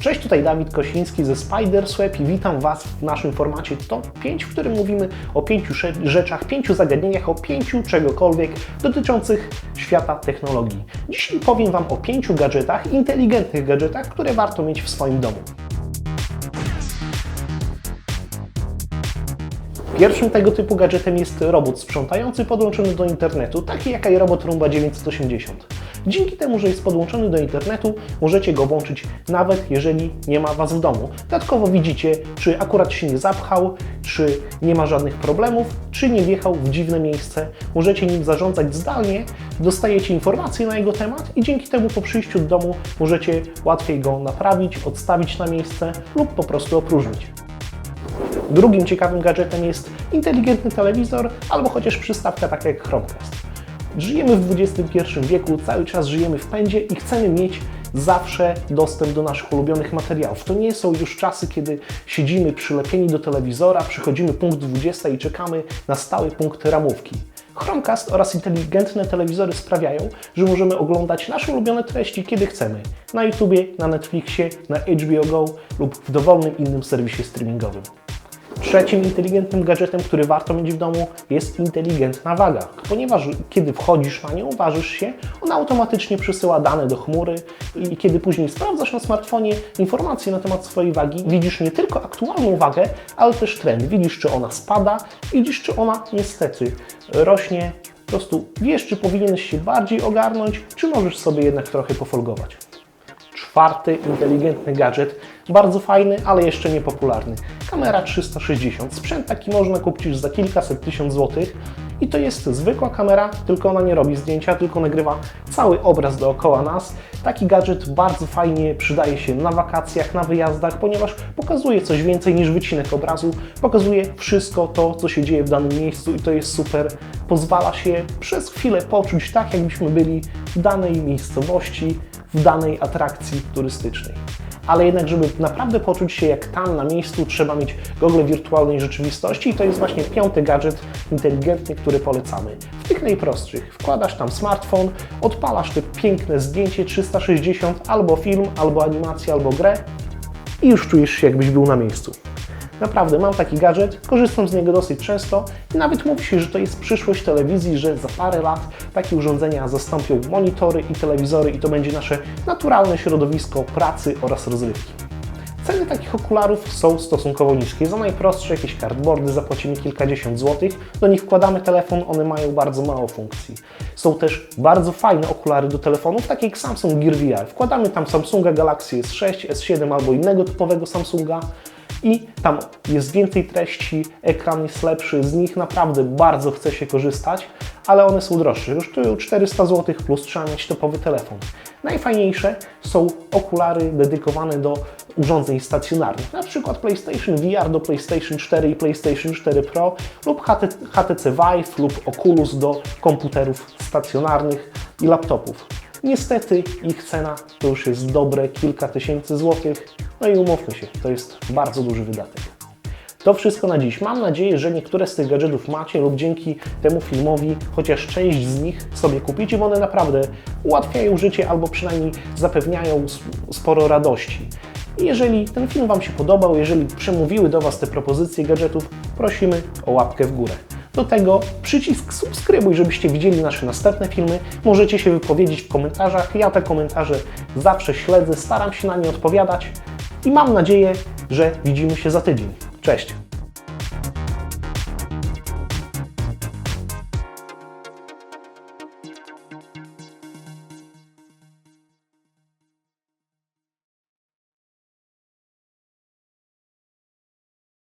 Cześć, tutaj Dawid Kosiński ze Spidersweb i witam Was w naszym formacie Top 5, w którym mówimy o pięciu rzeczach, pięciu zagadnieniach, o pięciu czegokolwiek dotyczących świata technologii. Dzisiaj powiem Wam o pięciu gadżetach, inteligentnych gadżetach, które warto mieć w swoim domu. Pierwszym tego typu gadżetem jest robot sprzątający podłączony do internetu, taki jak iRobot Roomba 980. Dzięki temu, że jest podłączony do internetu, możecie go włączyć nawet jeżeli nie ma Was w domu. Dodatkowo widzicie, czy akurat się nie zapchał, czy nie ma żadnych problemów, czy nie wjechał w dziwne miejsce. Możecie nim zarządzać zdalnie, dostajecie informacje na jego temat i dzięki temu po przyjściu do domu możecie łatwiej go naprawić, odstawić na miejsce lub po prostu opróżnić. Drugim ciekawym gadżetem jest inteligentny telewizor albo chociaż przystawka taka jak Chromecast. Żyjemy w XXI wieku, cały czas żyjemy w pędzie i chcemy mieć zawsze dostęp do naszych ulubionych materiałów. To nie są już czasy, kiedy siedzimy przylepieni do telewizora, przychodzimy punkt 20 i czekamy na stały punkt ramówki. Chromecast oraz inteligentne telewizory sprawiają, że możemy oglądać nasze ulubione treści kiedy chcemy. Na YouTubie, na Netflixie, na HBO Go lub w dowolnym innym serwisie streamingowym. Trzecim inteligentnym gadżetem, który warto mieć w domu, jest inteligentna waga. Ponieważ kiedy wchodzisz na nią, ważysz się, ona automatycznie przesyła dane do chmury i kiedy później sprawdzasz na smartfonie informacje na temat swojej wagi, widzisz nie tylko aktualną wagę, ale też trend. Widzisz, czy ona spada, widzisz, czy ona niestety rośnie. Po prostu wiesz, czy powinieneś się bardziej ogarnąć, czy możesz sobie jednak trochę pofolgować. Czwarty inteligentny gadżet, bardzo fajny, ale jeszcze niepopularny. Kamera 360. Sprzęt taki można kupić już za kilkaset tysiąc złotych. I to jest zwykła kamera, tylko ona nie robi zdjęcia, tylko nagrywa cały obraz dookoła nas. Taki gadżet bardzo fajnie przydaje się na wakacjach, na wyjazdach, ponieważ pokazuje coś więcej niż wycinek obrazu. Pokazuje wszystko to, co się dzieje w danym miejscu i to jest super. Pozwala się przez chwilę poczuć tak, jakbyśmy byli w danej miejscowości, danej atrakcji turystycznej. Ale jednak, żeby naprawdę poczuć się jak tam na miejscu, trzeba mieć gogle wirtualnej rzeczywistości i to jest właśnie piąty gadżet inteligentny, który polecamy. W tych najprostszych. Wkładasz tam smartfon, odpalasz te piękne zdjęcie 360, albo film, albo animację, albo grę i już czujesz się jakbyś był na miejscu. Naprawdę, mam taki gadżet, korzystam z niego dosyć często i nawet mówi się, że to jest przyszłość telewizji, że za parę lat takie urządzenia zastąpią monitory i telewizory i to będzie nasze naturalne środowisko pracy oraz rozrywki. Ceny takich okularów są stosunkowo niskie. Za najprostsze jakieś cardboardy zapłacimy kilkadziesiąt złotych. Do nich wkładamy telefon, one mają bardzo mało funkcji. Są też bardzo fajne okulary do telefonów, takie jak Samsung Gear VR. Wkładamy tam Samsunga Galaxy S6, S7 albo innego typowego Samsunga i tam jest więcej treści, ekran jest lepszy, z nich naprawdę bardzo chce się korzystać, ale one są droższe. Kosztują 400 zł plus trzeba mieć topowy telefon. Najfajniejsze są okulary dedykowane do urządzeń stacjonarnych, na przykład PlayStation VR do PlayStation 4 i PlayStation 4 Pro lub HT HTC Vive lub Oculus do komputerów stacjonarnych i laptopów. Niestety ich cena to już jest dobre kilka tysięcy złotych, no i umówmy się, to jest bardzo duży wydatek. To wszystko na dziś. Mam nadzieję, że niektóre z tych gadżetów macie lub dzięki temu filmowi chociaż część z nich sobie kupicie, bo one naprawdę ułatwiają życie albo przynajmniej zapewniają sporo radości. Jeżeli ten film Wam się podobał, jeżeli przemówiły do Was te propozycje gadżetów, prosimy o łapkę w górę. Do tego przycisk subskrybuj, żebyście widzieli nasze następne filmy. Możecie się wypowiedzieć w komentarzach. Ja te komentarze zawsze śledzę, staram się na nie odpowiadać i mam nadzieję, że widzimy się za tydzień. Cześć!